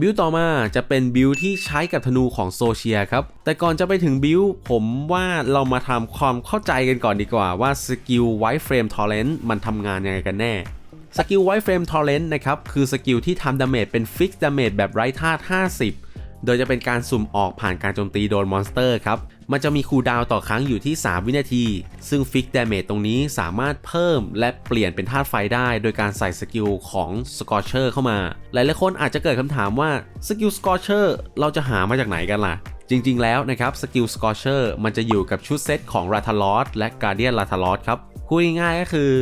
บิลต่อมาจะเป็นบิลที่ใช้กับธนูของโซเชียครับ แต่ก่อนจะไปถึงบิลผมว่าเรามาทำความเข้าใจกันก่อนดีกว่าว่าสกิลไวท์เฟรมทอร์เรนต์มันทำงานยังไงกันแน่สกิลไวท์เฟรมทอร์เรนต์นะครับคือสกิลที่ทำดาเมจเป็นฟิกดาเมจแบบไร้ธาตุ50 โดยจะเป็นการสุ่มออกผ่านการโจมตีโดนมอนสเตอร์ครับ มันจะมีคูลดาวต่อครั้งอยู่ที่ 3 วินาที ซึ่งฟิกเดเมจตรงนี้สามารถเพิ่มและเปลี่ยนเป็นธาตุไฟได้ โดยการใส่สกิลของสกอร์เชอร์เข้ามา หลายๆคนอาจจะเกิดคำถามว่าสกิลสกอร์เชอร์เราจะหามาจากไหนกันล่ะจริง ๆ แล้วนะครับสกิลสกอร์เชอร์มันจะอยู่กับชุดเซตของราทาลอสและการเดียนราทาลอสครับ พูดง่ายๆก็คือ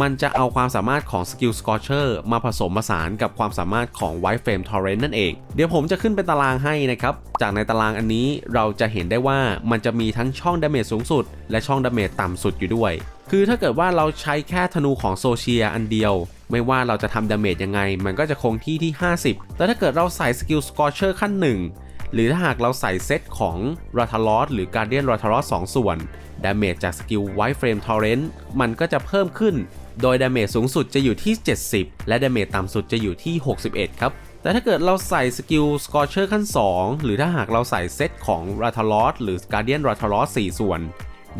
มันจะเอาความสามารถของสกิลสกอร์เชอร์มาผสมผสานกับความสามารถของ White Flame Torrent นั่นเอง เดี๋ยวผมจะขึ้นเป็นตารางให้นะครับ จากในตารางอันนี้เราจะเห็นได้ว่ามันจะมีทั้งช่องดาเมจสูงสุด และช่องดาเมจต่ำสุดอยู่ด้วย คือถ้าเกิดว่าเราใช้แค่ธนูของโซเชียอันเดียวไม่ว่าเราจะทำดาเมจยังไง มันก็จะคงที่ที่ 50 แต่ถ้าเกิดเราใส่สกิลสกอร์เชอร์ขั้นหนึ่ง หรือถ้าหากเราใส่เซตของ r a t a l o s หรือ Guardian r a t a l o s 2ส่วนดาเมจจากสกิล White Flame Torrent มันก็จะเพิ่มขึ้น โดยดาเมจสูงสุดจะอยู่ที่ 70 และดาเมจต่ำสุดจะอยู่ที่ 61 ครับ แต่ถ้าเกิดเราใส่สกิล Scorcher ขั้น 2 หรือถ้าหากเราใส่เซตของ r a t a l o s หรือ Guardian r a t a l o s 4ส่วน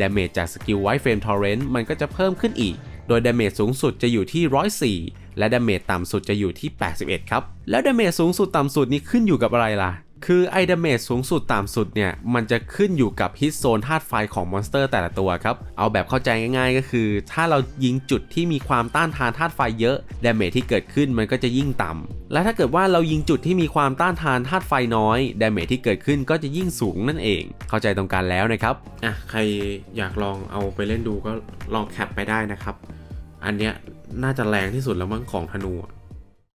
ดาเมจจากสกิล White Flame Torrent มันก็จะเพิ่มขึ้นอีก โดยดาเมจสูงสุดจะอยู่ที่ 104 และดาเมจต่ำสุดจะอยู่ที่ 81 ครับ แล้วดาเมจสูงสุดต่ำสุดนี้ขึ้นอยู่กับอะไรล่ะ คือไอเดเมจสูงสุดต่ำสุดเนี่ย มันจะขึ้นอยู่กับฮิตโซนธาตุไฟของมอนสเตอร์แต่ละตัวครับ เอาแบบเข้าใจง่ายๆ ก็คือ ถ้าเรายิงจุดที่มีความต้านทานธาตุไฟเยอะเดเมจที่เกิดขึ้นมันก็จะยิ่งต่ำและถ้าเกิดว่าเรายิงจุดที่มีความต้านทานธาตุไฟน้อยเดเมจที่เกิดขึ้นก็จะยิ่งสูงนั่นเอง เข้าใจตรงกันแล้วนะครับอะใครอยากลองเอาไปเล่นดูก็ลองแคปไปได้นะครับ อันเนี้ยน่าจะแรงที่สุดแล้วมั้งของธนู